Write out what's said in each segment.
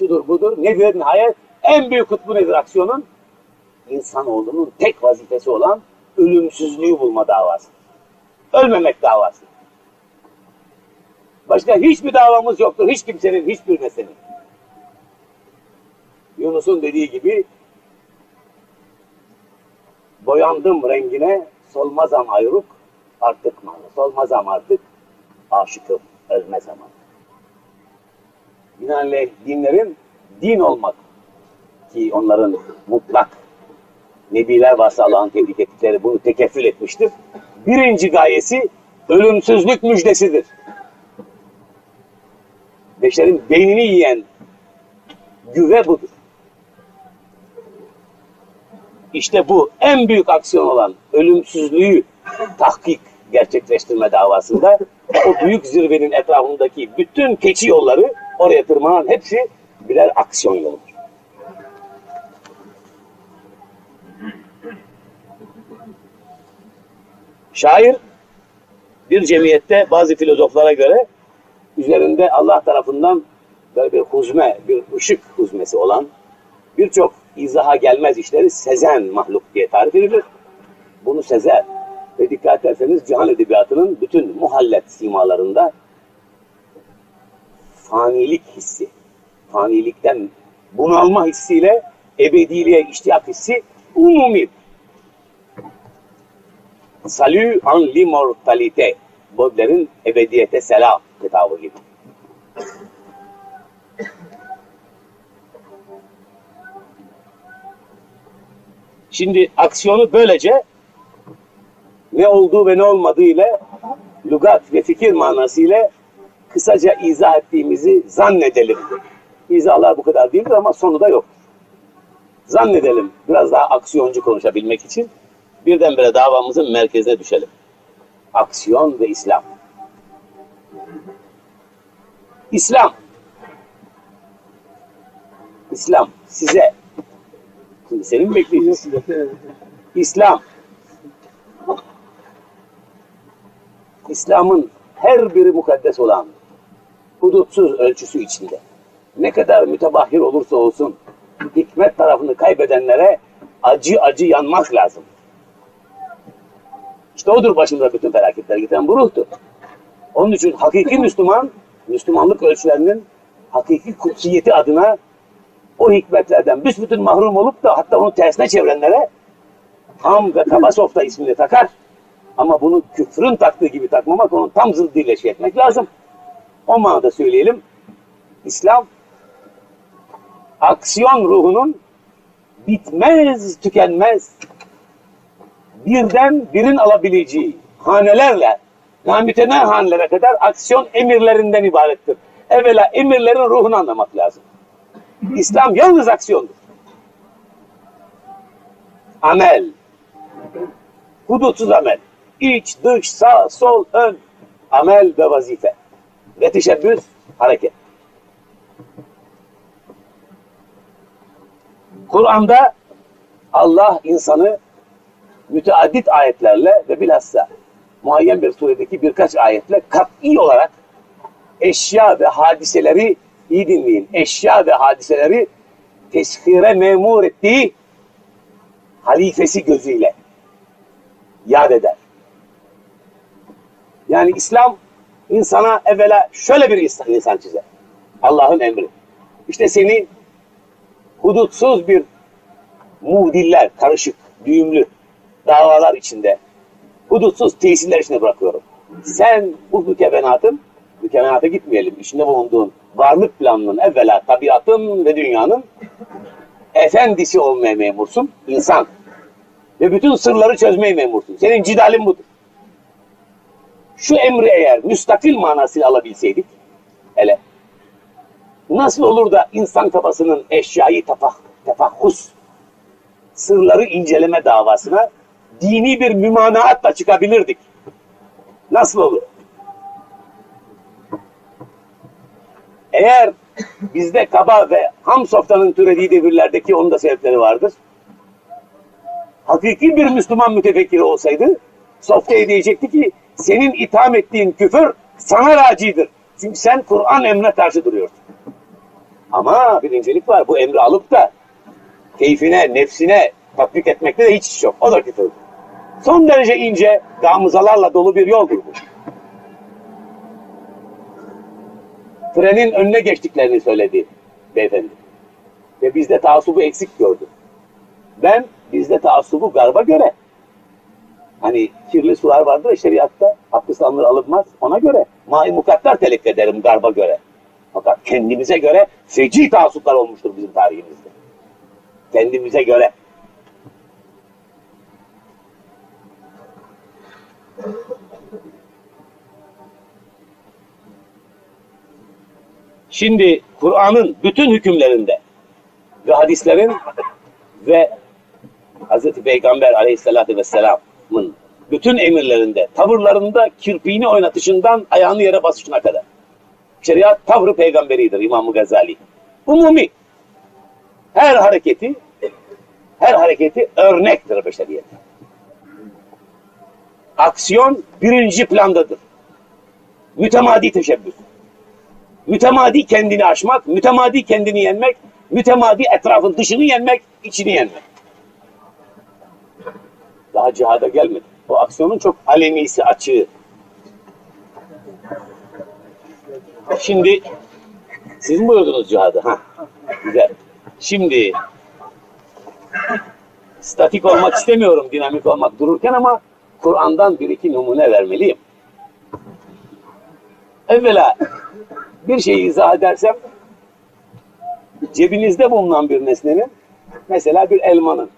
şudur budur. Nedir nihayet? En büyük kutbu nedir aksiyonun? İnsanoğlunun tek vazifesi olan ölümsüzlüğü bulma davası. Ölmemek davası. Başka hiçbir davamız yoktur. Hiç kimsenin, hiçbir meselenin. Yunus'un dediği gibi boyandım rengine solmazam ayruk artık mı? Solmazam artık aşıkım ölmez ama. Binaenaleyh dinlerin din olmak ki onların mutlak Nebiler varsa Allah'ın tebrik ettikleri bunu tekeffül etmiştir. Birinci gayesi ölümsüzlük müjdesidir. Beşerin beynini yiyen güve budur. İşte bu en büyük aksiyon olan ölümsüzlüğü tahkik gerçekleştirme davasında o büyük zirvenin etrafındaki bütün keçi yolları oraya tırmanan hepsi birer aksiyon yoludur. Şair bir cemiyette bazı filozoflara göre üzerinde Allah tarafından böyle bir huzme, bir ışık huzmesi olan birçok izaha gelmez işleri sezen mahluk diye tarif edilir. Bunu sezer. Ve dikkat ederseniz cihan edebiyatının bütün muhallet simalarında fanilik hissi, fanilikten bunalma hissiyle ebediliğe iştiyak hissi umumi. Salü an l'immortalite. Bobler'in ebediyete selam kitabı gibi. Şimdi aksiyonu böylece ne olduğu ve ne olmadığı ile lügat ve fikir manası ile kısaca izah ettiğimizi zannedelim. İzahlar bu kadar değildir ama sonu da yok. Zannedelim biraz daha aksiyoncu konuşabilmek için birdenbire davamızın merkezine düşelim. Aksiyon ve İslam. İslam. İslam size. Şimdi senin bekleyeceğiz. İslam. İslam'ın her biri mukaddes olan hudutsuz ölçüsü içinde. Ne kadar mütebahhir olursa olsun hikmet tarafını kaybedenlere acı acı yanmak lazım. İşte odur başında bütün felaketler getiren bu ruhtur. Onun için hakiki Müslüman, Müslümanlık ölçülerinin hakiki kutsiyeti adına o hikmetlerden büsbütün mahrum olup da hatta onu tersine çevirenlere tam ve kaba softa ismini takar. Ama bunu küfrün taktığı gibi takmamak, onun tam zıddıyla şey etmek lazım. O manada söyleyelim. İslam aksiyon ruhunun bitmez, tükenmez, birden birin alabileceği hanelerle, namütene hanelere kadar aksiyon emirlerinden ibarettir. Evvela emirlerin ruhunu anlamak lazım. İslam yalnız aksiyondur. Amel, hudutsuz amel, iç, dış, sağ, sol, ön, amel ve vazife ve teşebbüs, hareket. Kur'an'da Allah insanı müteaddit ayetlerle ve bilhassa muayyen bir suredeki birkaç ayetle kat'i olarak eşya ve hadiseleri iyi dinleyin. Eşya ve hadiseleri teshire memur ettiği halifesi gözüyle yad eder. Yani İslam insana evvela şöyle bir insan, insan çizer. Allah'ın emri. İşte seni hudutsuz bir muhdiller, karışık, düğümlü davalar içinde, hudutsuz tesirler içinde bırakıyorum. Sen bu mükevenatın, mükevenata gitmeyelim, içinde bulunduğun varlık planının evvela tabiatın ve dünyanın efendisi olmaya memursun, insan. Ve bütün sırları çözmeye memursun. Senin cidalin budur. Şu emri eğer müstakil manasıyla alabilseydik, hele, nasıl olur da insan kafasının eşyayı tefah, tefahhus, sırları inceleme davasına dini bir mümanaatla çıkabilirdik. Nasıl olur? Eğer bizde kaba ve ham softanın türediği devirlerdeki onun da sebepleri vardır. Hakiki bir Müslüman mütefekkir olsaydı softaya diyecekti ki senin itham ettiğin küfür sana racidir. Çünkü sen Kur'an emrine karşı duruyorsun. Ama bir incelik var. Bu emri alıp da keyfine, nefsine tatbik etmekte de hiç iş yok. O da küfür. Son derece ince, gamızalarla dolu bir yoldur bu. Trenin önüne geçtiklerini söyledi beyefendi. Ve bizde taassubu eksik gördü. Ben bizde taassubu garba göre. Hani kirli sular vardır şeriatta, abdest alınır alınmaz ona göre. Mai mukadder telek ederim garba göre. Fakat kendimize göre feci taassuplar olmuştur bizim tarihimizde. Kendimize göre. Şimdi Kur'an'ın bütün hükümlerinde ve hadislerin ve Hz. Peygamber aleyhissalatü vesselamın bütün emirlerinde, tavırlarında kirpiğini oynatışından ayağını yere basışına kadar. Şeriat tavrı peygamberidir İmam Gazali. Umumi. Her hareketi her hareketi örnektir beşeriyete. Aksiyon birinci plandadır. Mütemadi teşebbüs. Mütemadi kendini aşmak, mütemadi kendini yenmek, mütemadi etrafın dışını yenmek, içini yenmek. Daha cihada gelmedi. O aksiyonun çok alemisi açığı. Şimdi siz mi buyurdunuz cihadı? Ha, güzel. Şimdi statik olmak istemiyorum dinamik olmak dururken ama Kur'an'dan bir iki numune vermeliyim. Evvela bir şeyi izah edersem cebinizde bulunan bir nesnenin mesela bir elmanın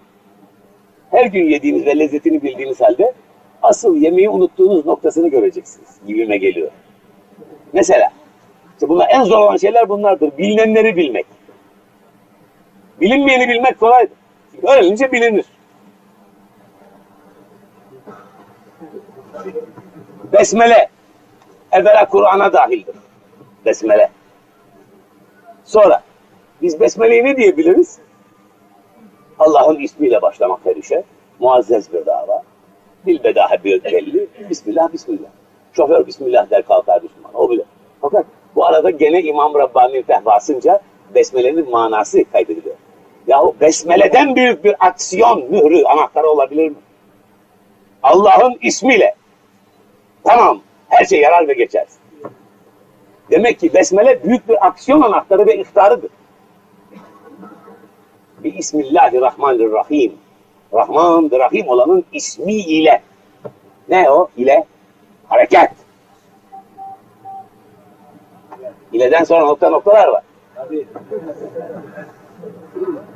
her gün yediğiniz ve lezzetini bildiğiniz halde asıl yemeği unuttuğunuz noktasını göreceksiniz gibime geliyor. Mesela işte bunlar en zor olan şeyler bunlardır. Bilinenleri bilmek. Bilinmeyeni bilmek kolaydır. Çünkü öğrenince bilinir. Besmele evvela Kur'an'a dahildir. Besmele. Sonra biz Besmele'yi ne diyebiliriz? Allah'ın ismiyle başlamak her işe. Muazzez bir dava. Bilbedahe bir belli. Bismillah, Bismillah. Şoför Bismillah der kalkar Müslüman. O bile. Fakat bu arada gene İmam Rabbani fehvasınca Besmele'nin manası kaydediliyor. Yahu Besmele'den büyük bir aksiyon mührü anahtarı olabilir mi? Allah'ın ismiyle. Tamam. Her şey yarar ve geçer. Demek ki Besmele büyük bir aksiyon anahtarı ve ihtarıdır. Bismillahirrahmanirrahim. Rahman ve Rahim olanın ismi ile. Ne o? ile? Hareket. İleden sonra nokta noktalar var.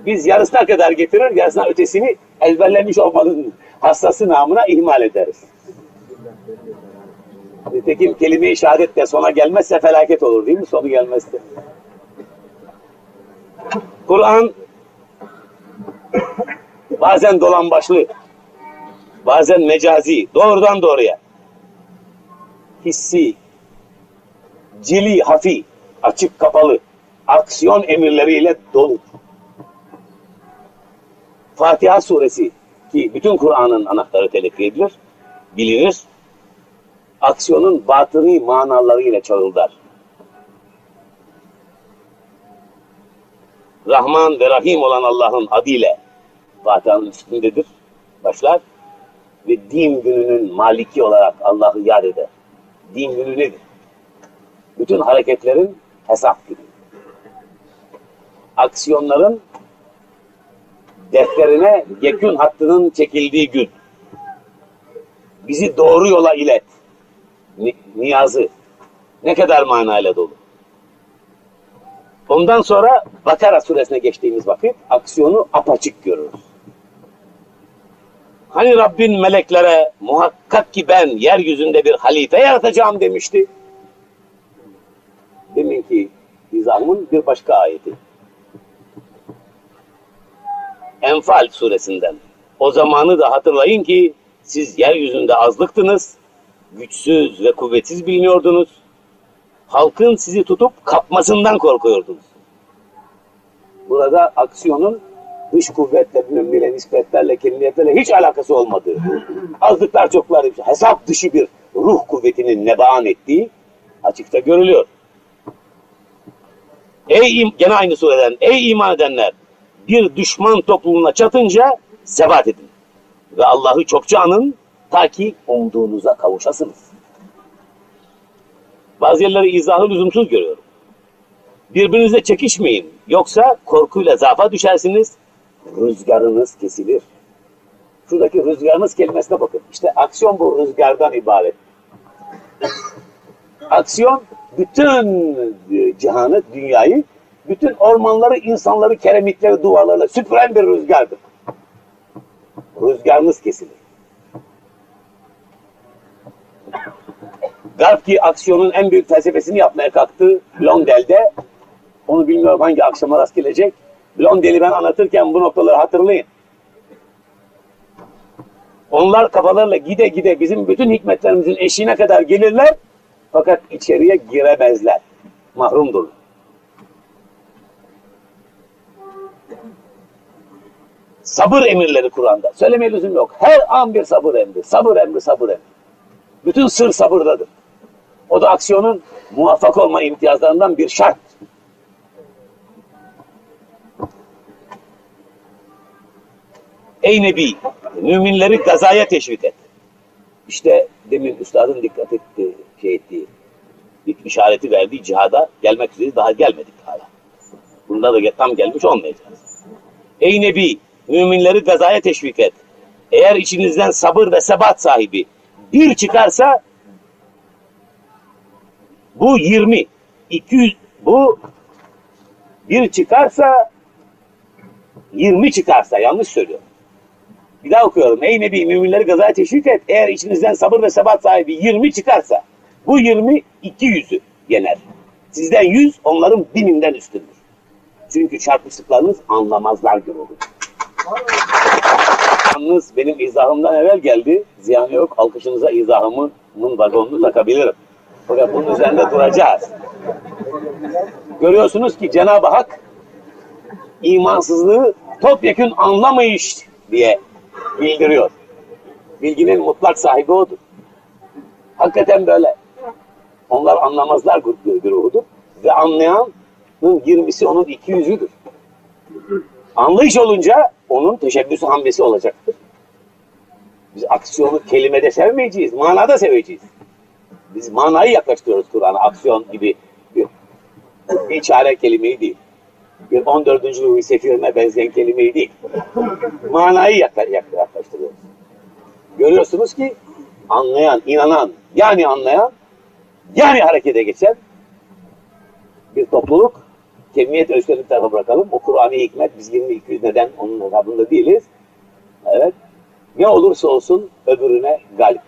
Biz yarısına kadar getirir, yarısına ötesini ezberlemiş olmanın hastası namına ihmal ederiz. Nitekim kelime-i şehadet de sona gelmezse felaket olur değil mi? Sonu gelmezse. Kur'an bazen dolambaçlı, bazen mecazi, doğrudan doğruya hissi, cili, hafi, açık kapalı, aksiyon emirleriyle dolu. Fatiha suresi ki bütün Kur'an'ın anahtarı telakki edilir, bilinir, aksiyonun batını manalarıyla çağıldar. Rahman ve Rahim olan Allah'ın adıyla Fatiha'nın üstündedir, başlar ve din gününün maliki olarak Allah'ı yad eder. Din günü nedir? Bütün hareketlerin hesap günü. Aksiyonların defterine yekün hattının çekildiği gün. Bizi doğru yola ilet. Ni niyazı. Ne kadar manayla dolu. Ondan sonra Bakara suresine geçtiğimiz vakit aksiyonu apaçık görürüz. Hani Rabbin meleklere muhakkak ki ben yeryüzünde bir halife yaratacağım demişti. Deminki izahımın bir başka ayeti. Enfal suresinden. O zamanı da hatırlayın ki siz yeryüzünde azlıktınız, güçsüz ve kuvvetsiz biliniyordunuz. Halkın sizi tutup kapmasından korkuyordunuz. Burada aksiyonun dış kuvvetle, bilmem nispetlerle, kemiyetlerle hiç alakası olmadığı, azlıklar çoklar, hesap dışı bir ruh kuvvetinin nebaan ettiği açıkça görülüyor. Ey gene aynı sureden ey iman edenler bir düşman topluluğuna çatınca sebat edin ve Allah'ı çokça anın ta ki umduğunuza kavuşasınız. Bazı yerleri izahı lüzumsuz görüyorum. Birbirinizle çekişmeyin yoksa korkuyla zafa düşersiniz rüzgarınız kesilir. Şuradaki rüzgarınız kelimesine bakın. İşte aksiyon bu rüzgardan ibaret. Aksiyon bütün e, cihanı, dünyayı, bütün ormanları, insanları, keremitleri, duvarlarla süpüren bir rüzgardır. Rüzgarınız kesilir. Garp ki aksiyonun en büyük felsefesini yapmaya kalktı Blondel'de. Onu bilmiyorum hangi akşama rast gelecek. Blondel'i ben anlatırken bu noktaları hatırlayın. Onlar kafalarla gide gide bizim bütün hikmetlerimizin eşiğine kadar gelirler. Fakat içeriye giremezler. Mahrumdurlar. Sabır emirleri Kur'an'da. Söylemeye lüzum yok. Her an bir sabır emri. Sabır emri, sabır emri. Bütün sır sabırdadır. O da aksiyonun muvaffak olma imtiyazlarından bir şart. Ey Nebi, müminleri gazaya teşvik et. İşte demin üstadın dikkat ettiği, şey ettiği, ilk işareti verdiği cihada gelmek üzere daha gelmedik hala. Bunda da tam gelmiş olmayacağız. Ey Nebi, müminleri gazaya teşvik et. Eğer içinizden sabır ve sebat sahibi bir çıkarsa bu 20, 200, bu bir çıkarsa 20 çıkarsa yanlış söylüyorum. Bir daha okuyorum. Ey Nebi müminleri gazaya teşvik et. Eğer içinizden sabır ve sebat sahibi 20 çıkarsa bu 20 200'ü yener. Sizden 100 onların bininden üstündür. Çünkü çarpıştıklarınız anlamazlar gibi olur. Yalnız benim izahımdan evvel geldi. Ziyan yok. Alkışınıza izahımın vagonunu takabilirim. Fakat bunun üzerinde duracağız. Görüyorsunuz ki Cenab-ı Hak imansızlığı topyekün anlamayış diye bildiriyor. Bilginin mutlak sahibi odur. Hakikaten böyle. Onlar anlamazlar güruhudur. Ve anlayanın 20'si onun 200'üdür. Anlayış olunca onun teşebbüsü hamlesi olacaktır. Biz aksiyonu kelimede sevmeyeceğiz, manada seveceğiz. Biz manayı yaklaştırıyoruz Kur'an'a, aksiyon gibi bir, bir çare kelimeyi değil. Bir 14. Louis Sefir'ine benzeyen kelimeyi değil. Manayı yaklaştırıyoruz. Görüyorsunuz ki anlayan, inanan, yani anlayan, yani harekete geçen bir topluluk kemiyet ölçülerini bir bırakalım. O Kur'an'ı hikmet biz 20-200 neden onun hesabında değiliz. Evet. Ne olursa olsun öbürüne galip.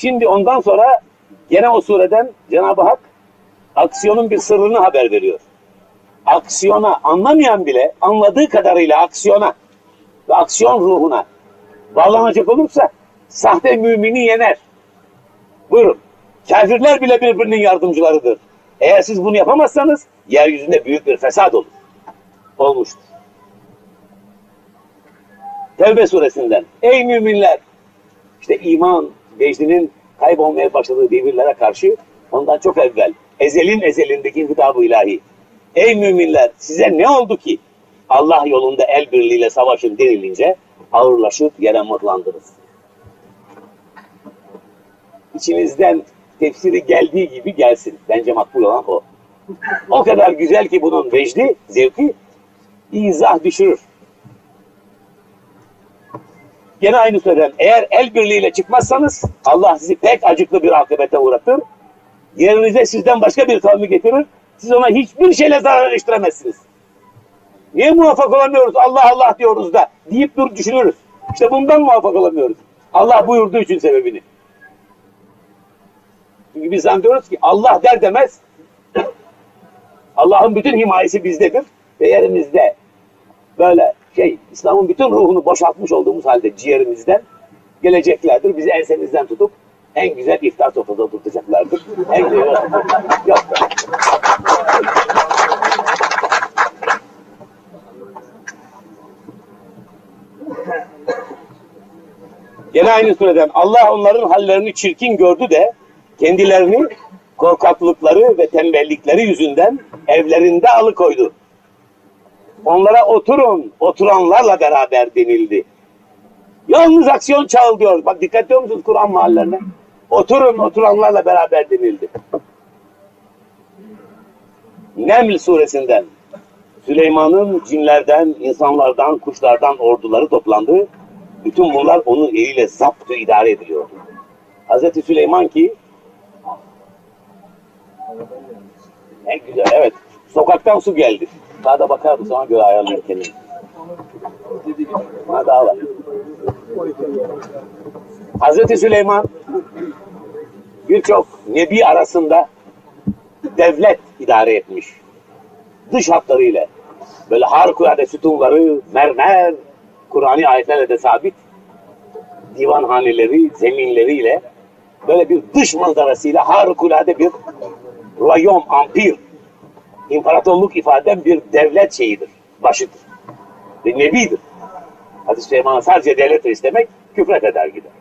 Şimdi ondan sonra gene o sureden Cenab-ı Hak aksiyonun bir sırrını haber veriyor. Aksiyona anlamayan bile anladığı kadarıyla aksiyona ve aksiyon ruhuna bağlanacak olursa sahte mümini yener. Buyurun. Kafirler bile birbirinin yardımcılarıdır. Eğer siz bunu yapamazsanız yeryüzünde büyük bir fesat olur. Olmuştur. Tevbe suresinden. Ey müminler! İşte iman, vecdinin kaybolmaya başladığı devirlere karşı ondan çok evvel ezelin ezelindeki hitabı ilahi. Ey müminler size ne oldu ki Allah yolunda el birliğiyle savaşın denilince ağırlaşıp yere mırlandınız. İçinizden tefsiri geldiği gibi gelsin. Bence makbul olan o. O kadar güzel ki bunun vecdi, zevki izah düşürür. Gene aynı söylem. Eğer el birliğiyle çıkmazsanız Allah sizi pek acıklı bir akıbete uğratır. Yerinize sizden başka bir kavmi getirir. Siz ona hiçbir şeyle zarar eriştiremezsiniz. Niye muvaffak olamıyoruz? Allah Allah diyoruz da deyip dur düşünürüz. İşte bundan muvaffak olamıyoruz. Allah buyurduğu için sebebini. Çünkü biz zannediyoruz ki Allah der demez Allah'ın bütün himayesi bizdedir ve yerimizde böyle şey İslam'ın bütün ruhunu boşaltmış olduğumuz halde ciğerimizden geleceklerdir. Bizi ensemizden tutup en güzel iftar sofrada tutacaklardır. En güzel yok. Gene aynı sureden Allah onların hallerini çirkin gördü de kendilerini korkaklıkları ve tembellikleri yüzünden evlerinde alıkoydu. Onlara oturun, oturanlarla beraber denildi. Yalnız aksiyon çağıl diyor. Bak dikkat ediyor musunuz Kur'an mahallerine? Oturun, oturanlarla beraber denildi. Neml suresinden Süleyman'ın cinlerden, insanlardan, kuşlardan orduları toplandı. Bütün bunlar onun eliyle zaptı idare ediliyor. Hazreti Süleyman ki ne güzel evet sokaktan su geldi. Daha da bakar mısın ona göre ayarlıyor kendini. Ha daha var. Hazreti Süleyman birçok nebi arasında devlet idare etmiş. Dış hatlarıyla böyle harikulade sütunları, mermer, Kur'an'i ayetlerle de sabit divanhaneleri, zeminleriyle böyle bir dış manzarasıyla harikulade bir royom, ampir, imparatorluk ifaden bir devlet şeyidir, başıdır. Ve nebidir. Hadis-i Süleyman'a sadece devlet istemek küfret eder gider.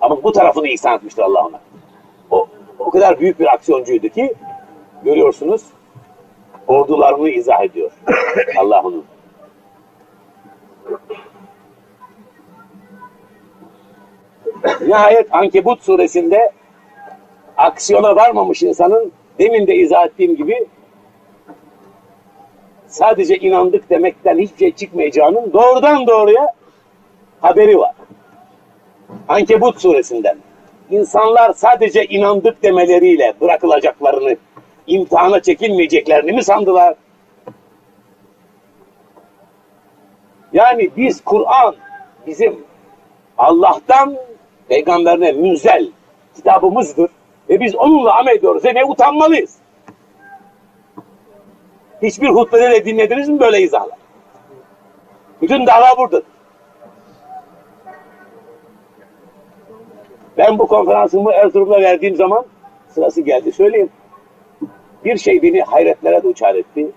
Ama bu tarafını ihsan etmiştir Allah ona. O, o kadar büyük bir aksiyoncuydu ki görüyorsunuz ordularını izah ediyor Allah onun. Nihayet Ankebut suresinde aksiyona varmamış insanın demin de izah ettiğim gibi sadece inandık demekten hiçbir şey çıkmayacağının doğrudan doğruya haberi var. Ankebut suresinden. İnsanlar sadece inandık demeleriyle bırakılacaklarını, imtihana çekilmeyeceklerini mi sandılar? Yani biz Kur'an bizim Allah'tan peygamberine münzel kitabımızdır ve biz onunla amel ediyoruz ve ne utanmalıyız. Hiçbir hutbede de dinlediniz mi böyle izahlar? Bütün dava burada. Ben bu konferansımı Erzurum'da verdiğim zaman sırası geldi söyleyeyim. Bir şey beni hayretlere duçar etti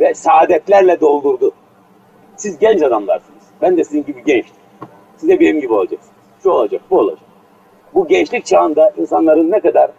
ve saadetlerle doldurdu. Siz genç adamlarsınız. Ben de sizin gibi gençtim. Siz de benim gibi olacaksınız. Şu olacak, bu olacak. Bu gençlik çağında insanların ne kadar